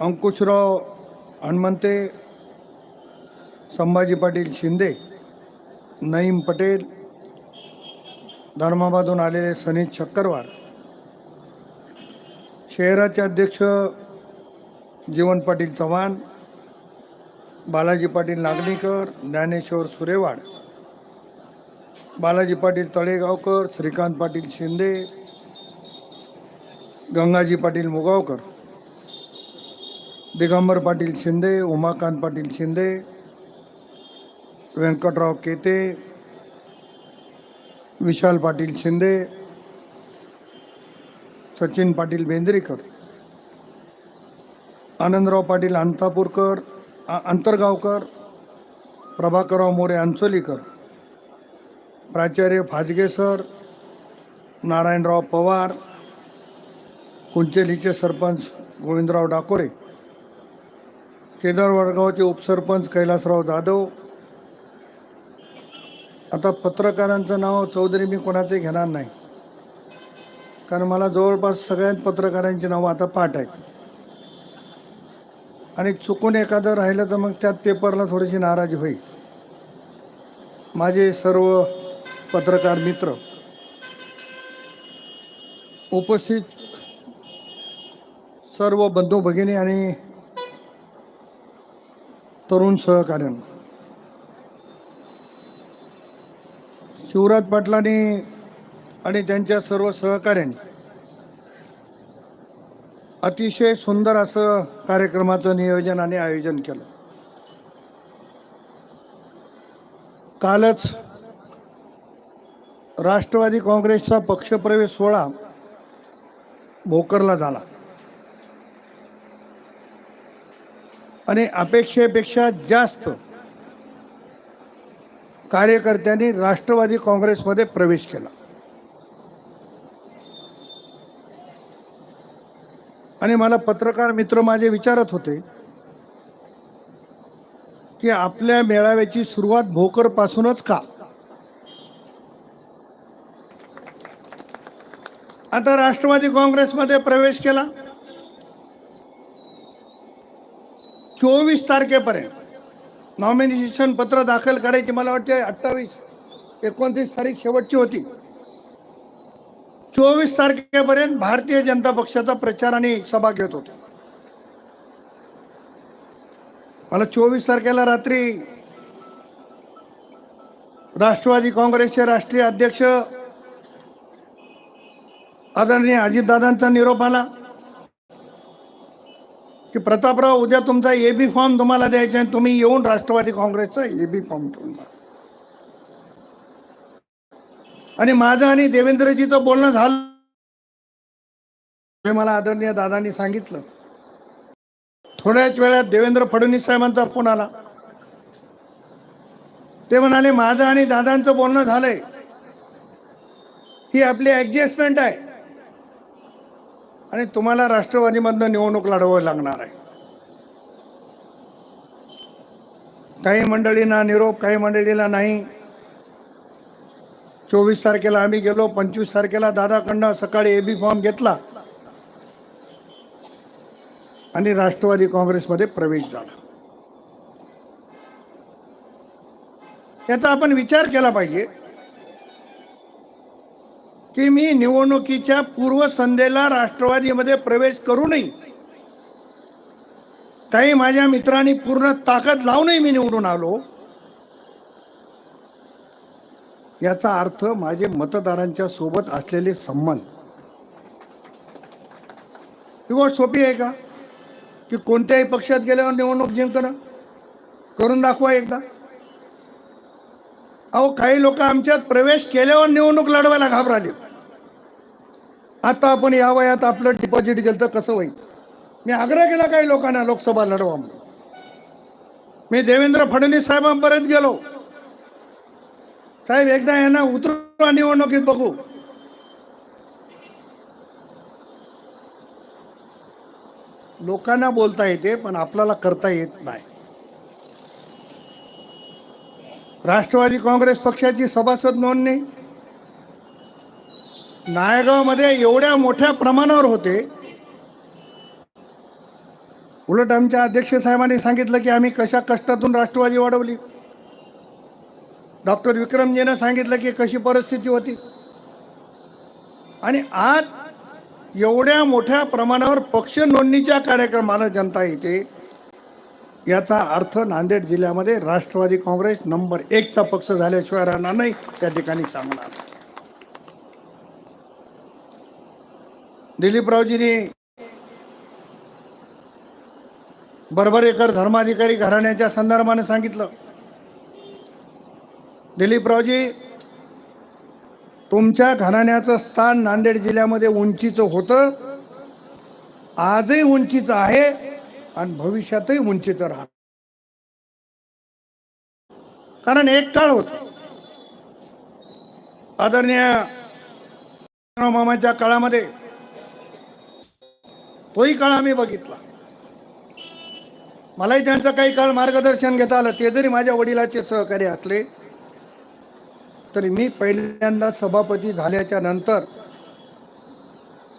अंकुशराव हनुमंते संभाजी पाटील शिंदे नईम पटेल धर्माबादून आलेले सनी चक्करवार शहराचे अध्यक्ष जीवन पाटील चव्हाण बालाजी पाटील नागणीकर ज्ञानेश्वर सुरेवाड बालाजी पाटील तळेगावकर श्रीकांत पाटील शिंदे गंगाजी पाटील मुगावकर दिगंबर पाटील शिंदे उमाकांत पाटील शिंदे व्यंकटराव केते विशाल पाटील शिंदे सचिन पाटील बेंद्रेकर आनंदराव पाटील अंतापूरकर आ- अंतरगावकर प्रभाकरराव मोरे अंचोलीकर प्राचार्य फाजगे सर नारायणराव पवार कुंचेलीचे सरपंच गोविंदराव डाकोरे केदार वडगावचे उपसरपंच कैलासराव जाधव. आता पत्रकारांचं नाव चौधरी मी कोणाचे घेणार नाही. कारण मला जवळपास सगळ्यात पत्रकारांची नावं आता पाठ आहेत. आणि चुकून एखादं राहिलं तर मग त्यात पेपरला थोडीशी नाराजी होईल. माझे सर्व पत्रकार मित्र. उपस्थित सर्व बंधू भगिनी आणि तरुण सहकार्यांना. शिवराज पाटलांनी आणि त्यांच्या सर्व सहकाऱ्यांनी अतिशय सुंदर असं कार्यक्रमाचं नियोजन आणि आयोजन केलं. कालच राष्ट्रवादी काँग्रेसचा पक्षप्रवेश सोहळा भोकरला झाला. आणि अपेक्षेपेक्षा जास्त कार्यकर्त्यांनी राष्ट्रवादी काँग्रेसमध्ये प्रवेश केला. आणि मला पत्रकार मित्र माझे विचारत होते की आपल्या मेळाव्याची सुरुवात भोकरपासूनच का? आता राष्ट्रवादी काँग्रेसमध्ये प्रवेश केला. चोवीस तारखेपर्यंत नॉमिनेशन पत्र दाखल करायची मला वाटते अठ्ठावीस एकोणतीस तारीख शेवटची होती. चोवीस तारखेपर्यंत भारतीय जनता पक्षाचा प्रचार आणि सभा घेत होतो. मला चोवीस तारखेला रात्री राष्ट्रवादी काँग्रेसचे राष्ट्रीय अध्यक्ष आदरणीय अजितदादांचा निरोप आला. की प्रतापराव उद्या तुमचा ए बी फॉर्म तुम्हाला द्यायचा आहे तुम्ही येऊन राष्ट्रवादी काँग्रेसचा ए बी फॉर्म ठेवून आणि माझं आणि देवेंद्रजीचं बोलणं झालं. हे मला आदरणीय दादांनी सांगितलं. थोड्याच वेळात देवेंद्र फडणवीस साहेबांचा फोन आला. ते म्हणाले माझं आणि दादांचं बोलणं झालंय. ही आपली ॲडजस्टमेंट आहे. आणि तुम्हाला राष्ट्रवादीमधनं निवडणूक लढवावी लागणार आहे. काही मंडळींना निरोप काही मंडळीला नाही. चोवीस तारखेला आम्ही गेलो पंचवीस तारखेला दादाकडनं सकाळी ए बी फॉर्म घेतला. आणि राष्ट्रवादी काँग्रेसमध्ये प्रवेश झाला. याचा आपण विचार केला पाहिजे. की मी निवडणुकीच्या पूर्वसंध्येला राष्ट्रवादीमध्ये प्रवेश करू नये काही माझ्या मित्रांनी पूर्ण ताकद लावूनही मी निवडून आलो. याचा अर्थ माझे मतदारांच्या सोबत असलेले संबंध. ही गोष्ट सोपी आहे का? की कोणत्याही पक्षात गेल्यावर निवडणूक जिंकणं? करून दाखवा एकदा. अहो काही लोक आमच्यात प्रवेश केल्यावर निवडणूक लढवायला घाबराले. आता आपण या वयात आपलं डिपॉझिट गेलं तर कसं होईल? मी आग्रह केला काही लोकांना लोकसभा लढवा म्हणून. मी देवेंद्र फडणवीस साहेबांपर्यंत गेलो. साहेब एकदा यांना उतरवा निवडणुकीत बघू. लोकांना बोलता येते पण आपल्याला करता येत नाही. राष्ट्रवादी काँग्रेस पक्षाची सभासद नोंदणी. नायगावमध्ये एवढ्या मोठ्या प्रमाणावर होते. उलट आमच्या अध्यक्ष साहेबांनी सांगितलं की आम्ही कशा कष्टातून राष्ट्रवादी वाढवली. डॉक्टर विक्रमजीनं सांगितलं की कशी परिस्थिती होती. आणि आज एवढ्या मोठ्या प्रमाणावर पक्ष नोंदणीच्या कार्यक्रमाला जनता येते. याचा अर्थ नांदेड जिल्ह्यामध्ये राष्ट्रवादी काँग्रेस नंबर एकचा पक्ष झाल्याशिवाय राहणार नाही त्या ठिकाणी सांगणार. दिलीपरावजींनी बरबरेकर धर्माधिकारी घराण्याच्या संदर्भाने सांगितलं. दिलीपरावजी तुमच्या घराण्याचं स्थान नांदेड जिल्ह्यामध्ये उंचीचं होतं. आजही उंचीचं आहे. आणि भविष्यातही उंचीचं राहणार कारण एक काळ होत. आदरणीय मामाच्या काळामध्ये तोही काळ आम्ही बघितला. मलाही त्यांचं काही काळ मार्गदर्शन घेता आलं. ते जरी माझ्या वडिलाचे सहकारी असले तरी मी पहिल्यांदा सभापती झाल्याच्यानंतर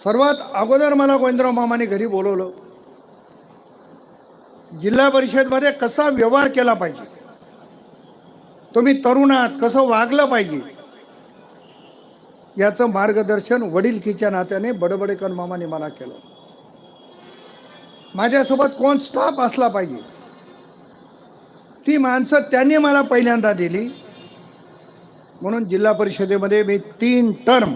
सर्वात अगोदर मला गोविंदराव मामाने घरी बोलवलं. जिल्हा परिषदमध्ये कसा व्यवहार केला पाहिजे? तुम्ही तरुणात कसं वागलं पाहिजे? याचं मार्गदर्शन वडीलकीच्या नात्याने बडबडेकर मामाने मला केलं. माझ्यासोबत कोण स्टाफ असला पाहिजे? ती माणसं त्यांनी मला पहिल्यांदा दिली. म्हणून जिल्हा परिषदेमध्ये मी तीन टर्म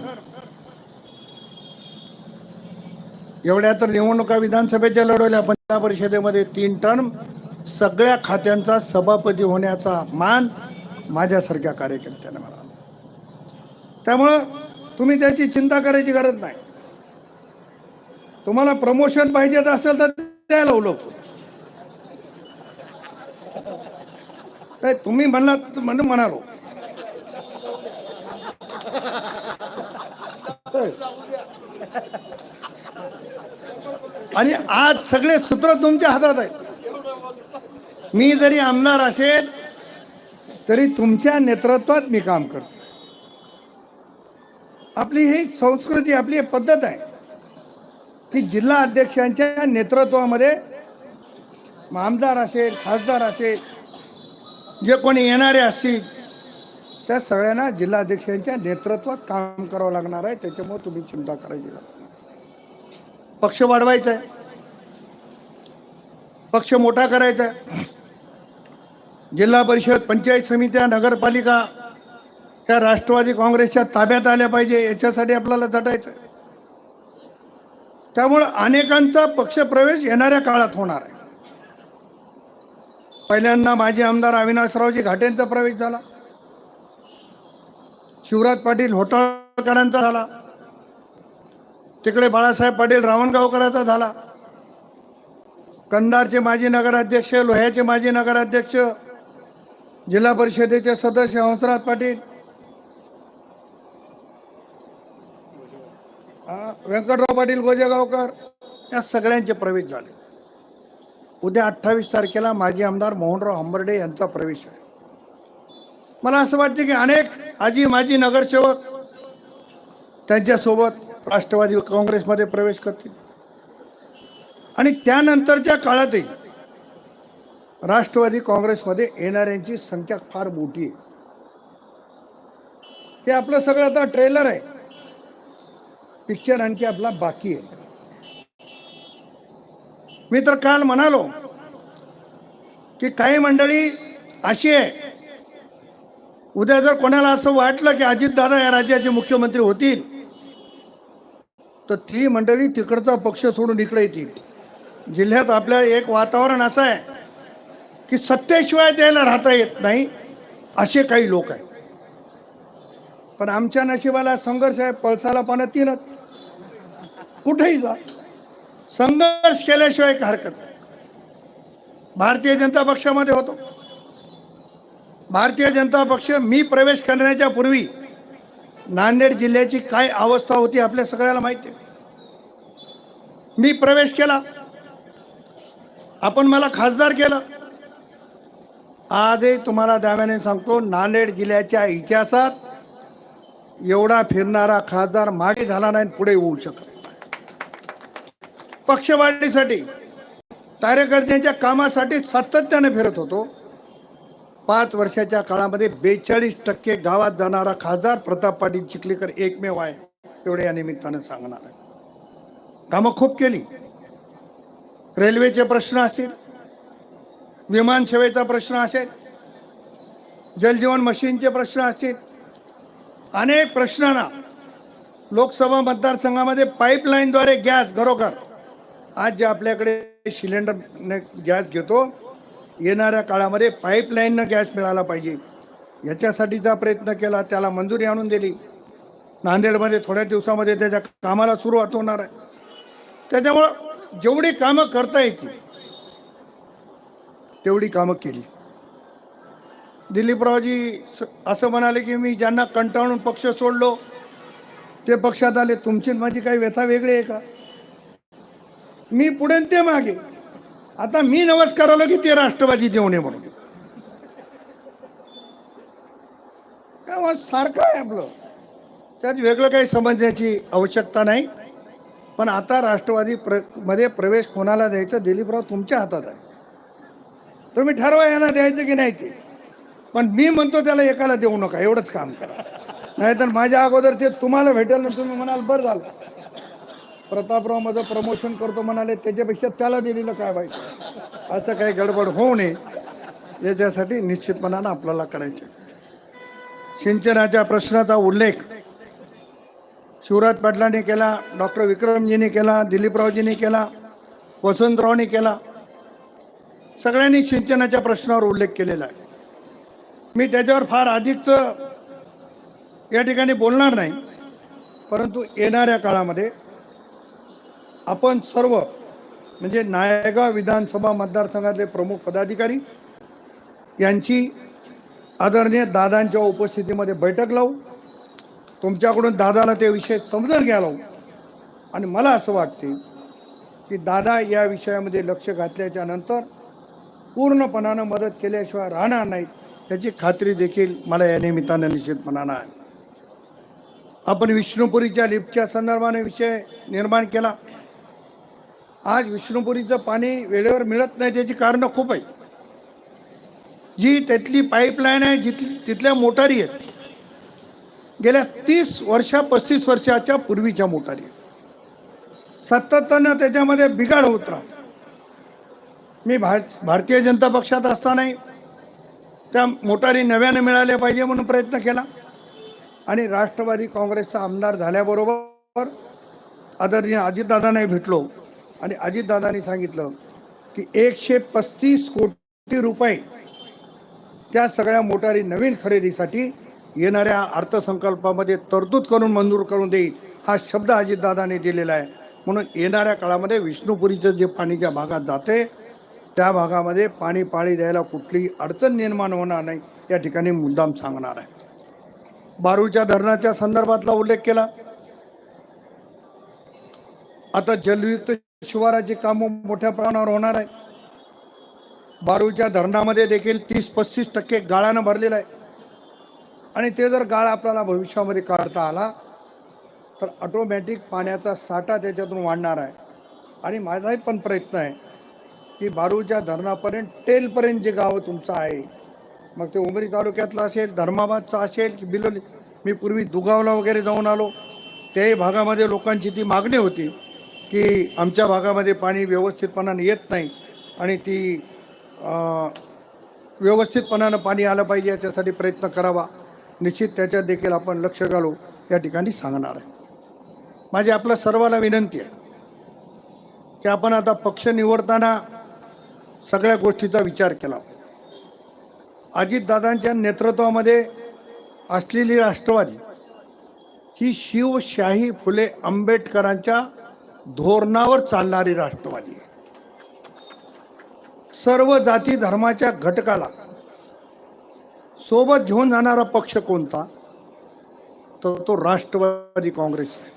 एवढ्या तर निवडणुका विधानसभेच्या लढवल्या पण जिल्हा परिषदेमध्ये तीन टर्म सगळ्या खात्यांचा सभापती होण्याचा मान माझ्यासारख्या कार्यकर्त्याने मला त्यामुळं तुम्ही त्याची चिंता करायची गरज नाही. तुम्हाला प्रमोशन पाहिजे असेल तर द्यायला उलो काय तुम्ही म्हणलात म्हणून म्हणालो. आणि आज सगळे सूत्र तुमच्या हातात आहेत. मी जरी आमदार असेल तरी तुमच्या नेतृत्वात मी काम करतो. आपली ही संस्कृती आपली पद्धत आहे की जिल्हा अध्यक्षांच्या नेतृत्वामध्ये आमदार असेल खासदार असेल जे कोणी येणारे असतील त्या सगळ्यांना जिल्हाध्यक्षांच्या नेतृत्वात काम करावं लागणार आहे. त्याच्यामुळे तुम्ही चिंता करायची गरज पक्ष वाढवायचा आहे. पक्ष मोठा करायचा आहे. जिल्हा परिषद पंचायत समित्या नगरपालिका त्या राष्ट्रवादी काँग्रेसच्या ताब्यात आल्या पाहिजे याच्यासाठी आपल्याला झटायचं त्यामुळं अनेकांचा पक्षप्रवेश येणाऱ्या काळात होणार आहे. पहिल्यांदा माजी आमदार अविनाशरावजी घाटेंचा प्रवेश झाला. शिवराज पाटील होटाळकरांचा झाला. तिकडे बाळासाहेब पाटील रावणगावकराचा झाला. कंधारचे माजी नगराध्यक्ष लोह्याचे माजी नगराध्यक्ष जिल्हा परिषदेचे सदस्य हंसराज पाटील. हा, व्यंकटराव पाटील गोजेगावकर या सगळ्यांचे प्रवेश झाले. उद्या अठ्ठावीस तारखेला माजी आमदार मोहनराव हंबर्डे यांचा प्रवेश आहे. मला असं वाटतं की अनेक आजी माजी नगरसेवक त्यांच्यासोबत राष्ट्रवादी काँग्रेसमध्ये प्रवेश करतील. आणि त्यानंतरच्या काळातही राष्ट्रवादी काँग्रेसमध्ये येणाऱ्यांची संख्या फार मोठी आहे. हे आपलं सगळं आता ट्रेलर आहे. पिक्चर आणखी आपला बाकी आहे. मी तर काल म्हणालो की काही मंडळी अशी आहे. उद्या जर कोणाला असं वाटलं की अजितदादा या राज्याचे मुख्यमंत्री होतील तर ती मंडळी तिकडचा पक्ष सोडून इकडे येतील. जिल्ह्यात आपल्या एक वातावरण असं आहे की सत्तेशिवाय द्यायला राहता येत नाही असे काही लोक आहेत. पण आमच्या नशिबाला संघर्ष आहे पळसाला पानं तीनच. कुठेही जा. संघर्ष केल्याशिवाय एक हरकत भारतीय जनता पक्षामध्ये होतो. भारतीय जनता पक्ष मी प्रवेश करण्याच्या पूर्वी नांदेड जिल्ह्याची काय अवस्था होती आपल्या सगळ्याला माहिती आहे. मी प्रवेश केला. आपण मला खासदार केलं. आजही तुम्हाला दाव्याने सांगतो नांदेड जिल्ह्याच्या इतिहासात एवढा फिरणारा खासदार मागे झाला नाही आणि पुढे होऊ शकत पक्षवाढीसाठी कार्यकर्त्यांच्या कामासाठी सातत्याने फिरत होतो. पाच वर्षाच्या काळामध्ये बेचाळीस टक्के गावात जाणारा खासदार प्रताप पाटील चिखलीकर एकमेव आहे एवढे या निमित्तानं सांगणार आहे. कामं खूप केली. रेल्वेचे प्रश्न असतील विमानसेवेचा प्रश्न असेल जलजीवन मशीनचे प्रश्न असतील अनेक प्रश्नांना लोकसभा मतदारसंघामध्ये पाईपलाईनद्वारे गॅस घरोघर. आज जे आपल्याकडे सिलेंडर गॅस घेतो येणाऱ्या काळामध्ये पाईपलाईननं गॅस मिळाला पाहिजे. याच्यासाठीचा प्रयत्न केला त्याला मंजुरी आणून दिली. नांदेडमध्ये थोड्या दिवसामध्ये त्याच्या कामाला सुरुवात होणार आहे. त्याच्यामुळं जेवढी कामं करता येतील तेवढी कामं केली. दिलीपरावजी असं म्हणाले की मी ज्यांना कंटाळून पक्ष सोडलो ते पक्षात आले. तुमची माझी काही व्यथा वेगळी आहे का? मी पुढे ते मागे. आता मी नमस्कार आलो की ते राष्ट्रवादी देऊ नये म्हणून. काय मग सारखं आहे आपलं. त्यात वेगळं काही समजण्याची आवश्यकता नाही. पण आता राष्ट्रवादी प्रमध्ये प्रवेश कोणाला द्यायचा दिलीपराव तुमच्या हातात आहे. तुम्ही ठरवा यांना द्यायचं की नाही ते. पण मी म्हणतो त्याला एकाला देऊ नका एवढंच काम करा. नाहीतर माझ्या अगोदर ते तुम्हाला भेटेल ना तुम्ही म्हणाल बरं झालं. प्रतापराव माझं प्रमोशन करतो म्हणाले त्याच्यापेक्षा त्याला दिलेलं काय पाहिजे असं काही गडबड होऊ नये. याच्यासाठी निश्चितपणानं आपल्याला करायचं आहे. सिंचनाच्या प्रश्नाचा उल्लेख शिवराज पाटलांनी केला डॉक्टर विक्रमजींनी केला दिलीपरावजींनी केला वसंतरावनी केला. सगळ्यांनी सिंचनाच्या प्रश्नावर उल्लेख केलेला आहे. मी त्याच्यावर फार अधिकचं या ठिकाणी बोलणार नाही परंतु येणाऱ्या काळामध्ये आपण सर्व म्हणजे नायगाव विधानसभा मतदारसंघातले प्रमुख पदाधिकारी यांची आदरणीय दादांच्या उपस्थितीमध्ये बैठक लावू. तुमच्याकडून दादाला ते विषय समजून घ्या लावू. आणि मला असं वाटते की दादा या विषयामध्ये लक्ष घातल्याच्या नंतर पूर्णपणानं मदत केल्याशिवाय राहणार नाही त्याची खात्री देखील मला या निमित्तानं निश्चितपणानं आहे. आपण विष्णुपुरीच्या लिफ्टच्या संदर्भाने विषय निर्माण केला. आज विष्णुपुरीचं पाणी वेळेवर मिळत नाही त्याची कारणं खूप आहेत. जी त्यातली पाईपलाईन आहे जिथली तिथल्या मोटारी आहेत. गेल्या तीस वर्षा पस्तीस वर्षाच्या पूर्वीच्या मोटारी आहेत. सातत्यानं त्याच्यामध्ये बिघाड होत राहतो. मी भार भारतीय जनता पक्षात असतानाही त्या मोटारी नव्यानं मिळाल्या पाहिजे म्हणून प्रयत्न केला. आणि राष्ट्रवादी काँग्रेसचा आमदार झाल्याबरोबर आदरणीय अजितदादांनाही भेटलो. आणि अजितदादांनी सांगितलं की एकशे पस्तीस कोटी रुपये त्या सगळ्या मोटारी नवीन खरेदीसाठी येणाऱ्या अर्थसंकल्पामध्ये तरतूद करून मंजूर करून देईल हा शब्द अजितदादांनी दिलेला आहे. म्हणून येणाऱ्या काळामध्ये विष्णुपुरीचं जे पाणी ज्या भागात जाते त्या भागामध्ये पाणी पाळी द्यायला कुठलीही अडचण निर्माण होणार नाही या ठिकाणी मुद्दाम सांगणार आहे. बारूच्या धरणाच्या संदर्भातला उल्लेख केला. आता जलयुक्त शिवाराची कामं मोठ्या प्रमाणावर होणार आहेत. बारूच्या धरणामध्ये देखील तीस पस्तीस टक्के गाळानं भरलेलं आहे. आणि ते जर गाळ आपल्याला भविष्यामध्ये काढता आला तर ऑटोमॅटिक पाण्याचा साठा त्याच्यातून वाढणार आहे. आणि माझाही पण प्रयत्न आहे की बारूच्या धरणापर्यंत टेलपर्यंत जे गावं तुमचं आहे मग ते उमरी तालुक्यातलं असेल धर्माबादचं असेल की बिलोली मी पूर्वी दुगावला वगैरे जाऊन आलो त्याही भागामध्ये लोकांची ती मागणी होती. की आमच्या भागामध्ये पाणी व्यवस्थितपणानं येत नाही आणि ती व्यवस्थितपणानं पाणी आलं पाहिजे याच्यासाठी प्रयत्न करावा. निश्चित त्याच्यात देखील आपण लक्ष घालू या ठिकाणी सांगणार आहे. माझी आपल्या सर्वाला विनंती आहे की आपण आता पक्ष निवडताना सगळ्या गोष्टीचा विचार केला अजितदादांच्या नेतृत्वामध्ये असलेली राष्ट्रवादी ही शिवशाही फुले आंबेडकरांच्या धोरणावर चालणारी राष्ट्रवादी आहे. सर्व जाती धर्माच्या घटकाला सोबत घेऊन जाणारा पक्ष कोणता? तर तो राष्ट्रवादी काँग्रेस आहे.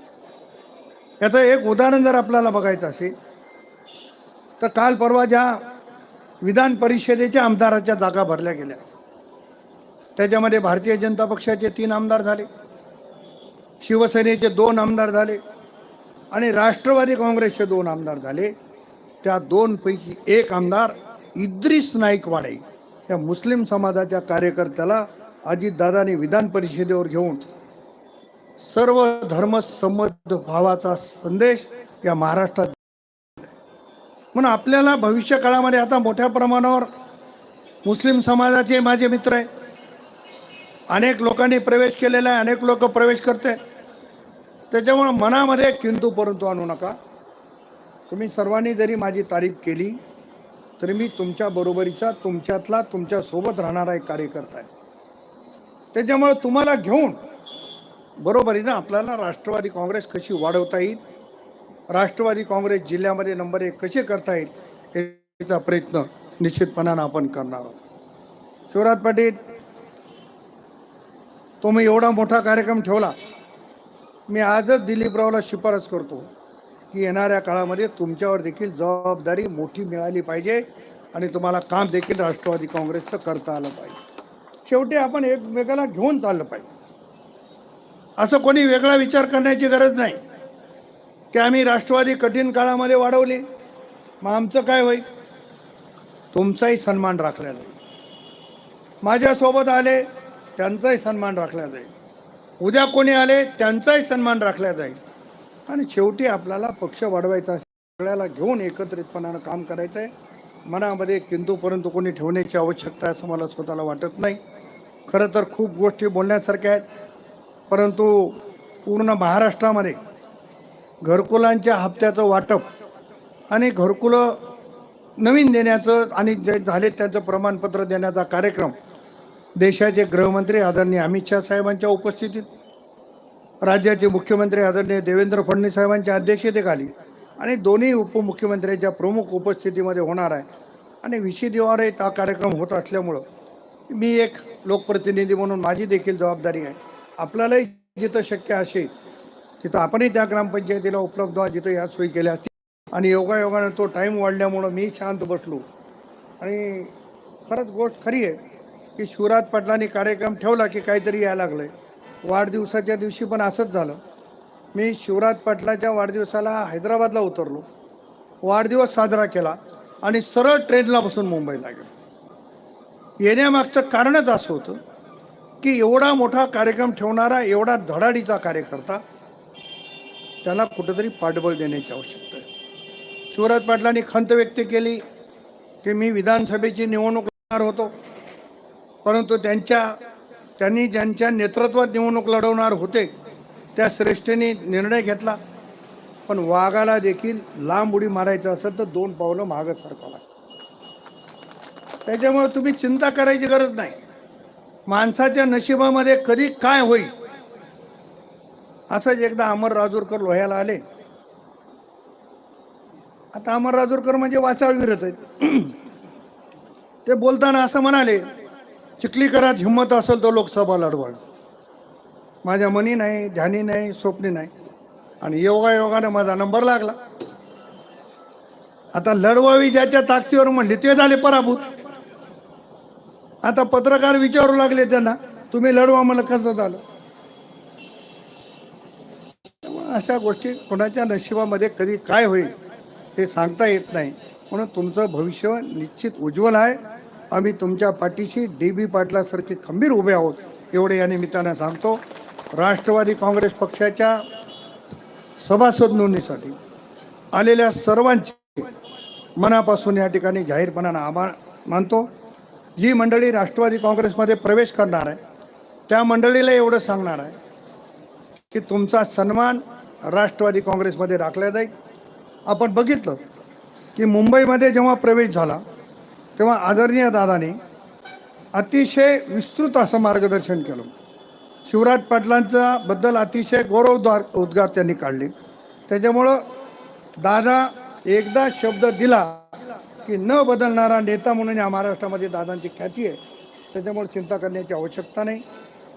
याचं एक उदाहरण जर आपल्याला बघायचं असेल तर काल परवा ज्या विधान परिषदेच्या आमदाराच्या जागा भरल्या गेल्या. त्याच्यामध्ये भारतीय जनता पक्षाचे तीन आमदार झाले. शिवसेनेचे दोन आमदार झाले. आणि राष्ट्रवादी काँग्रेसचे दोन आमदार झाले. त्या दोनपैकी एक आमदार इद्रिस नाईक वाडे या मुस्लिम समाजाच्या कार्यकर्त्याला अजितदादांनी विधान परिषदेवर घेऊन सर्व धर्मसंमत भावाचा संदेश या महाराष्ट्रात म्हणून आपल्याला भविष्य काळामध्ये आता मोठ्या प्रमाणावर मुस्लिम समाजाचे माझे मित्र आहे अनेक लोकांनी प्रवेश केलेला आहे अनेक लोक प्रवेश करते त्याच्यामुळं मनामध्ये किंतू परंतु आणू नका. तुम्ही सर्वांनी जरी माझी तारीफ केली तरी मी तुमच्या बरोबरीचा तुमच्यातला तुमच्यासोबत राहणारा एक कार्यकर्ता आहे. त्याच्यामुळं तुम्हाला घेऊन बरोबरीनं आपल्याला राष्ट्रवादी काँग्रेस कशी वाढवता येईल राष्ट्रवादी काँग्रेस जिल्ह्यामध्ये नंबर एक कसे करता येईल याचा प्रयत्न निश्चितपणानं आपण करणार आहोत. शिवराज पाटील तुम्ही एवढा मोठा कार्यक्रम ठेवला मी आजच दिलीपरावला शिफारस करतो की येणाऱ्या काळामध्ये तुमच्यावर देखील जबाबदारी मोठी मिळाली पाहिजे आणि तुम्हाला काम देखील राष्ट्रवादी काँग्रेसचं करता आलं पाहिजे. शेवटी आपण एकमेकाला घेऊन चाललं पाहिजे. असं कोणी वेगळा विचार करण्याची गरज नाही. की आम्ही राष्ट्रवादी कठीण काळामध्ये वाढवली. मग आमचं काय होईल? तुमचाही सन्मान राखला जाईल. माझ्यासोबत आले त्यांचाही सन्मान राखला जाईल. उद्या कोणी आले त्यांचाही सन्मान राखला जाईल. आणि शेवटी आपल्याला पक्ष वाढवायचा सगळ्याला घेऊन एकत्रितपणानं काम करायचं आहे मनामध्ये किंतू परंतु कोणी ठेवण्याची आवश्यकता आहे असं मला स्वतःला वाटत नाही. खरं तर खूप गोष्टी बोलण्यासारख्या आहेत. परंतु पूर्ण महाराष्ट्रामध्ये घरकुलांच्या हप्त्याचं वाटप आणि घरकुलं नवीन देण्याचं आणि जे झाले त्याचं प्रमाणपत्र देण्याचा कार्यक्रम देशाचे गृहमंत्री आदरणीय अमित शहा साहेबांच्या उपस्थितीत राज्याचे मुख्यमंत्री आदरणीय देवेंद्र फडणवीस साहेबांच्या अध्यक्षतेखाली आणि दोन्ही उपमुख्यमंत्र्यांच्या प्रमुख उपस्थितीमध्ये होणार आहे. आणि विषयद्वारे हा कार्यक्रम होत असल्यामुळं मी एक लोकप्रतिनिधी म्हणून माझी देखील जबाबदारी आहे. आपल्यालाही जिथं शक्य असेल तिथं आपणही त्या ग्रामपंचायतीला उपलब्ध व्हा जिथं या सोयी केल्या असतील. आणि योगायोगानं तो टाईम वाढल्यामुळं मी शांत बसलो. आणि खरंच गोष्ट खरी आहे. की शिवराज पाटलांनी कार्यक्रम ठेवला की काहीतरी यायला लागलं आहे वाढदिवसाच्या दिवशी पण असंच झालं. मी शिवराज पाटलाच्या वाढदिवसाला हैदराबादला उतरलो. वाढदिवस साजरा केला आणि सरळ ट्रेनला बसून मुंबईला गेलो. येण्यामागचं कारणच असं होतं की एवढा मोठा कार्यक्रम ठेवणारा एवढा धडाडीचा कार्यकर्ता त्याला कुठंतरी पाठबळ देण्याची आवश्यकता आहे. शिवराज पाटलांनी खंत व्यक्त केली की मी विधानसभेची निवडणूक लढणार होतो. परंतु त्यांच्या त्यांनी ज्यांच्या नेतृत्वात निवडणूक लढवणार होते त्या श्रेष्ठींनी निर्णय घेतला. पण वाघाला देखील लांब उडी मारायचं असेल तर दोन पावलं मागं सरकावं लागतं. त्याच्यामुळे तुम्ही चिंता करायची गरज नाही. माणसाच्या नशिबामध्ये कधी काय होईल? असंच एकदा अमर राजूरकर लोह्याला आले. आता अमर राजूरकर म्हणजे वाचाळवीरच आहेत. ते बोलताना असं म्हणाले चिखलीकरात हिंमत असेल तर लोकसभा लढवाल माझ्या मनी नाही ध्यानी नाही स्वप्नी नाही. आणि योगा योगाने माझा नंबर लागला. आता लढवावी ज्याच्या ताकदीवर म्हणले ते झाले पराभूत. आता पत्रकार विचारू लागले त्यांना तुम्ही लढवा मला कसं झालं? अशा गोष्टी कोणाच्या नशिबामध्ये कधी काय होईल हे सांगता येत नाही. म्हणून तुमचं भविष्य निश्चित उज्ज्वल आहे. आम्ही तुमच्या पाठीशी डी बी पाटलासारखे खंबीर उभे आहोत एवढे या निमित्तानं सांगतो. राष्ट्रवादी काँग्रेस पक्षाच्या सभासद नोंदणीसाठी आलेल्या सर्वांचे मनापासून या ठिकाणी जाहीरपणानं आभार मानतो. जी मंडळी राष्ट्रवादी काँग्रेसमध्ये प्रवेश करणार आहे त्या मंडळीला एवढं सांगणार आहे की तुमचा सन्मान राष्ट्रवादी काँग्रेसमध्ये राखला जाईल. आपण बघितलं की मुंबईमध्ये जेव्हा प्रवेश झाला तेव्हा आदरणीय दादाने अतिशय विस्तृत असं मार्गदर्शन केलं. शिवराज पाटलांचा बद्दल अतिशय गौरवद्वार उद्गार त्यांनी काढले. त्याच्यामुळं दादा एकदा शब्द दिला की न बदलणारा नेता म्हणून या महाराष्ट्रामध्ये दादांची ख्याती आहे. त्याच्यामुळे चिंता करण्याची आवश्यकता नाही.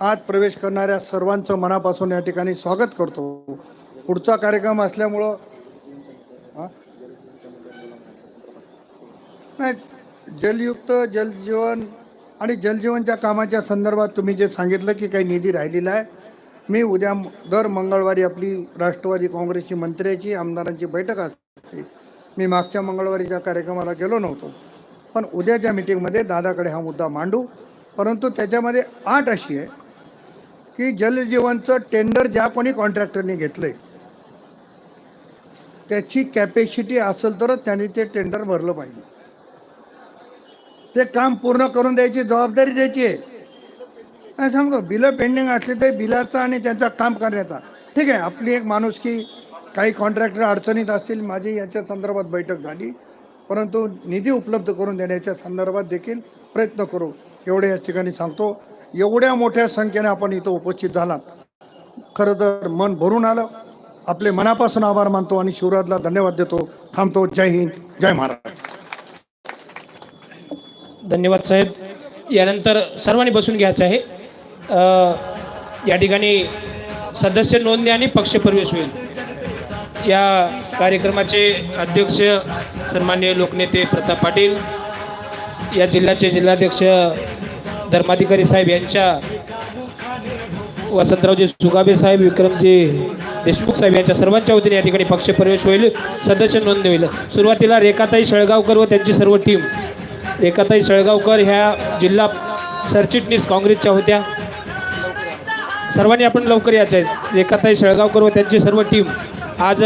आज प्रवेश करणाऱ्या सर्वांचं मनापासून या ठिकाणी स्वागत करतो. पुढचा कार्यक्रम असल्यामुळं हां? नाही जलयुक्त जलजीवन आणि जलजीवनच्या कामाच्या संदर्भात तुम्ही जे सांगितलं की काही निधी राहिलेला आहे मी उद्या दर मंगळवारी आपली राष्ट्रवादी काँग्रेसची मंत्र्याची आमदारांची बैठक असते. मी मागच्या मंगळवारीच्या कार्यक्रमाला गेलो नव्हतो. पण उद्याच्या मिटिंगमध्ये दादाकडे हा मुद्दा मांडू. परंतु त्याच्यामध्ये आठ अशी आहे की जलजीवनचं टेंडर ज्या कोणी कॉन्ट्रॅक्टरने घेतलं आहे त्याची कॅपॅसिटी असेल तरच त्यांनी ते टेंडर भरलं पाहिजे. ते काम पूर्ण करून द्यायची जबाबदारी द्यायची. आहे सांगतो बिलं पेंडिंग असली तरी बिलाचा आणि त्यांचा काम करण्याचा. ठीक आहे आपली एक माणूस की काही कॉन्ट्रॅक्टर अडचणीत असतील माझी याच्या संदर्भात बैठक झाली. परंतु निधी उपलब्ध करून देण्याच्या संदर्भात देखील प्रयत्न करू. एवढे या ठिकाणी सांगतो. एवढ्या मोठ्या संख्येने आपण इथं उपस्थित झालात. खरं तर मन भरून आलं. आपले मनापासून आभार मानतो आणि शिवराजला धन्यवाद देतो. थांबतो. जय हिंद. जय महाराज. धन्यवाद साहेब. यानंतर सर्वांनी बसून घ्यायचं आहे. या ठिकाणी सदस्य नोंदणी आणि पक्षप्रवेश होईल. या कार्यक्रमाचे अध्यक्ष सन्मान्य लोकनेते प्रताप पाटील या जिल्ह्याचे जिल्हाध्यक्ष धर्माधिकारी साहेब यांच्या वसंतरावजी सुगाबे साहेब विक्रमजी देशमुख साहेब यांच्या सर्वांच्या वतीने या ठिकाणी पक्षप्रवेश होईल. सदस्य नोंदणी होईल. सुरुवातीला रेखाताई शेळगावकर व त्यांची सर्व टीम एकाताई शेळगावकर ह्या जिल्हा सरचिटणीस काँग्रेसच्या होत्या. सर्वांनी आपण लवकर यायचं आहे. एकाताई शेळगावकर व त्यांची सर्व टीम आज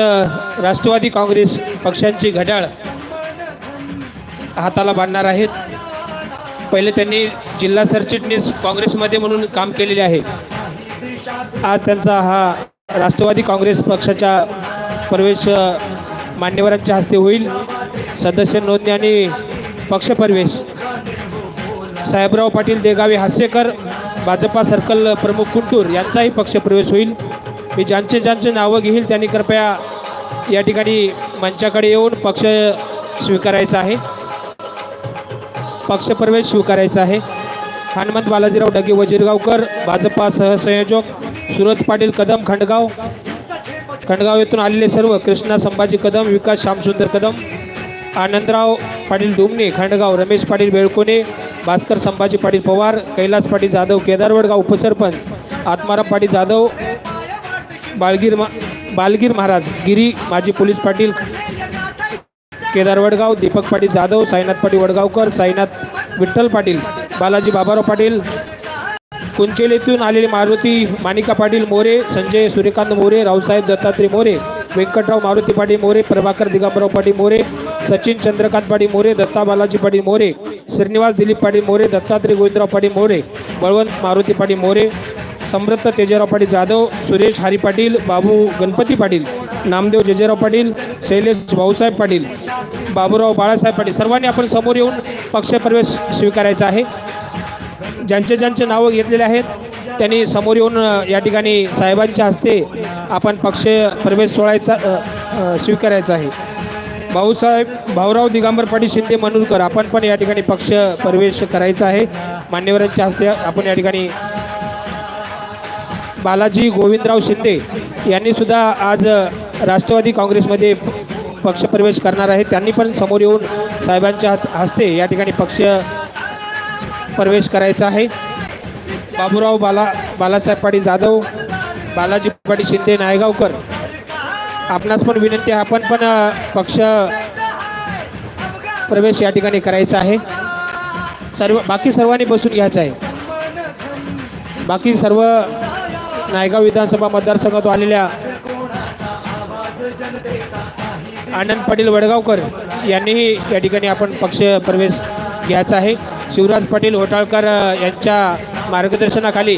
राष्ट्रवादी काँग्रेस पक्षांची घड्याळ हाताला बांधणार आहेत. पहिले त्यांनी जिल्हा सरचिटणीस काँग्रेसमध्ये म्हणून काम केलेले आहे. आज त्यांचा हा राष्ट्रवादी काँग्रेस पक्षाच्या प्रवेश मान्यवरांच्या हस्ते होईल. सदस्य नोंदणी आणि पक्षप्रवेश. साहेबराव पाटील देगावे हास्यकर भाजपा सर्कल प्रमुख कुंटूर यांचाही पक्षप्रवेश होईल. मी ज्यांचे ज्यांचे नावं घेईल त्यांनी कृपया या ठिकाणी मंचाकडे येऊन पक्ष स्वीकारायचा आहे. पक्षप्रवेश स्वीकारायचा आहे. हनुमंत बालाजीराव डगे वजीरगावकर भाजपा सहसंयोजक सुरज पाटील कदम खंडगाव. खंडगाव येथून आलेले सर्व कृष्णा संभाजी कदम विकास श्यामसुंदर कदम आनंदराव पाटील डुमणे खंडगाव रमेश पाटील बेळकोणे भास्कर संभाजी पाटील पवार कैलास पाटील जाधव केदारवडगाव उपसरपंच आत्माराम पाटील जाधव बाळगीर मा बालगीर महाराज गिरी माजी पोलीस पाटील केदारवडगाव दीपक पाटील जाधव साईनाथ पाटील वडगावकर साईनाथ विठ्ठल पाटील बालाजी बाबाराव पाटील कुंचेलीतून आलेले मारुती मानिका पाटील मोरे संजय सूर्यकांत मोरे रावसाहेब दत्तात्रय मोरे व्यंकटराव मारुती पाटील मोरे प्रभाकर दिगंबराव पाटील मोरे सचिन चंद्रकांत पाटील मोरे दत्ता बालाजी पाटील मोरे श्रीनिवास दिलीप पाटील मोरे दत्तात्रय गोविंदराव पाटील मोरे बळवंत मारुती पाटील मोरे समृद्ध तेजराव पाटील जाधव सुरेश हरी पाटील बाबू गणपती पाटील नामदेव जेजेराव पाटील शैलेश भाऊसाहेब पाटील बाबूराव बाळासाहेब पाटील सर्वांनी आपण समोर येऊन पक्षप्रवेश स्वीकारायचा आहे. ज्यांचे ज्यांचे नावं घेतलेले आहेत त्यांनी समोर येऊन या ठिकाणी साहेबांच्या हस्ते आपण पक्ष प्रवेश सोहळ्याचा स्वीकारायचा आहे. भाऊसाहेब भाऊराव दिगंबर पाटील शिंदे मनूरकर आपण पण या ठिकाणी पक्ष प्रवेश करायचा आहे. मान्यवरांच्या हस्ते आपण या ठिकाणी बालाजी गोविंदराव शिंदे यांनी सुद्धा आज राष्ट्रवादी काँग्रेसमध्ये पक्ष पक्षप्रवेश करणार आहे. त्यांनी पण समोर येऊन साहेबांच्या हात- हस्ते या ठिकाणी पक्ष प्रवेश करायचा आहे. बाबूराव बाला बालासाहेब पाटील जाधव बालाजी पाटील शिंदे नायगावकर. आपणास पण विनंती आपण पण पक्ष प्रवेश या ठिकाणी करायचा आहे. सर्व बाकी सर्वांनी बसून घ्यायचं आहे. बाकी सर्व नायगाव विधानसभा मतदारसंघातून आलेल्या आनंद पाटील वडगावकर यांनीही या ठिकाणी आपण पक्ष प्रवेश घ्यायचा आहे. शिवराज पाटील होटाळकर यांच्या मार्गदर्शनाखाली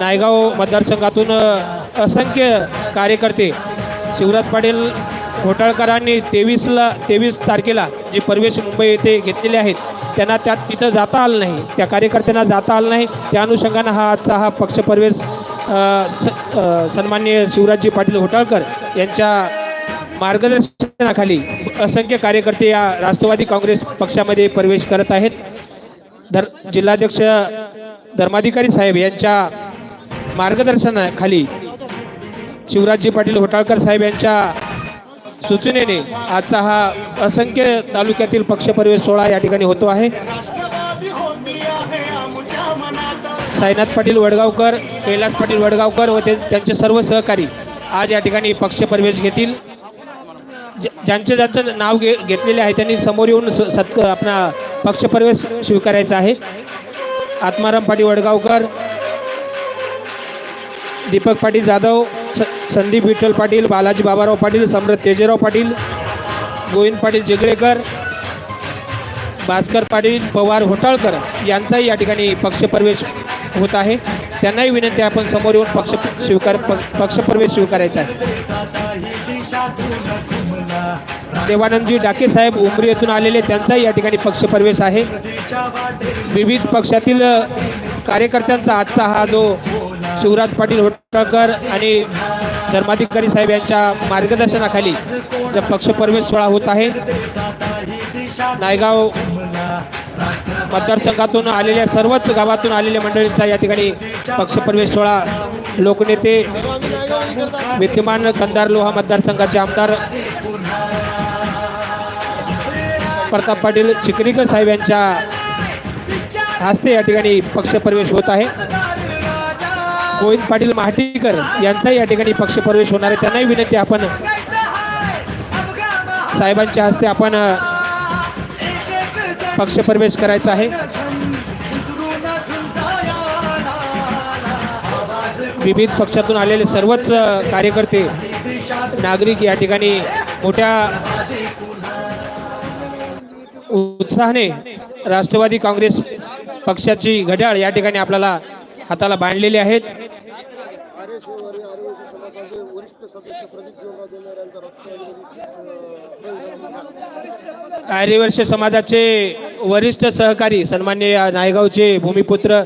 नायगाव मतदारसंघातून असंख्य कार्यकर्ते शिवराज पाटील घोटाळकरांनी तेवीसला तेवीस तारखेला जे प्रवेश मुंबई येथे घेतलेले आहेत त्यांना त्यात तिथं जाता आलं नाही. त्या कार्यकर्त्यांना जाता आलं नाही. त्या अनुषंगानं हा आजचा हा पक्षप्रवेश अ, स सन्माननीय शिवराजजी पाटील घोटाळकर यांच्या मार्गदर्शनाखाली असंख्य कार्यकर्ते या राष्ट्रवादी काँग्रेस पक्षामध्ये प्रवेश करत आहेत. धर जिल्हाध्यक्ष धर्माधिकारी साहेब यांच्या मार्गदर्शनाखाली शिवराजजी पाटील होटाळकर साहेब यांच्या सूचनेने आजचा हा असंख्य तालुक्यातील पक्षप्रवेश सोहळा या ठिकाणी होतो आहे. साईनाथ पाटील वडगावकर कैलास पाटील वडगावकर व ते त्यांचे सर्व सहकारी आज या ठिकाणी पक्षप्रवेश घेतील. ज्यांचं ज्यांचे ज्यांचं नाव घे घेतलेले आहे त्यांनी समोर येऊन स- सत् आपला पक्षप्रवेश स्वीकारायचा आहे. आत्माराम पाटील वडगावकर दीपक पाटील जाधव स संदीप विठ्ठल पाटील बालाजी बाबाराव पाटील सम्राट तेजेराव पाटील गोविंद पाटील जिगळेकर भास्कर पाटील पवार होटाळकर यांचाही या ठिकाणी पक्षप्रवेश होत आहे. त्यांनाही विनंती आपण समोर येऊन पक्ष स्वीकार प- पक्षप्रवेश स्वीकारायचा आहे. देवानंदजी डाके साहेब उमरी येथून आलेले त्यांचाही या ठिकाणी पक्षप्रवेश आहे. विविध पक्षातील कार्यकर्त्यांचा आजचा हा जो शिवराज पाटील होटकर आणि धर्माधिकारी साहेब यांच्या मार्गदर्शनाखाली जो पक्षप्रवेश सोहळा होत आहे नायगाव मतदारसंघातून आलेल्या सर्वच गावातून आलेल्या मंडळींचा या ठिकाणी पक्षप्रवेश सोहळा लोकनेते विद्यमान कंदार लोहा मतदारसंघाचे आमदार प्रताप पाटील चिखलीकर साहेब यांच्या हस्ते या ठिकाणी पक्षप्रवेश होत आहे. गोविंद पाटील महाटीकर यांचाही या ठिकाणी पक्षप्रवेश होणार आहे. त्यांनाही विनंती आपण साहेबांच्या हस्ते आपण पक्षप्रवेश करायचा आहे. विविध पक्षातून आलेले सर्वच कार्यकर्ते नागरिक या ठिकाणी मोठ्या उत्साहाने राष्ट्रवादी काँग्रेस पक्षाची घड्याळ या ठिकाणी आपल्याला हाताला बांधलेली आहेत. आर्यवर्ष समाजाचे वरिष्ठ सहकारी सन्मान्य नायगावचे भूमिपुत्र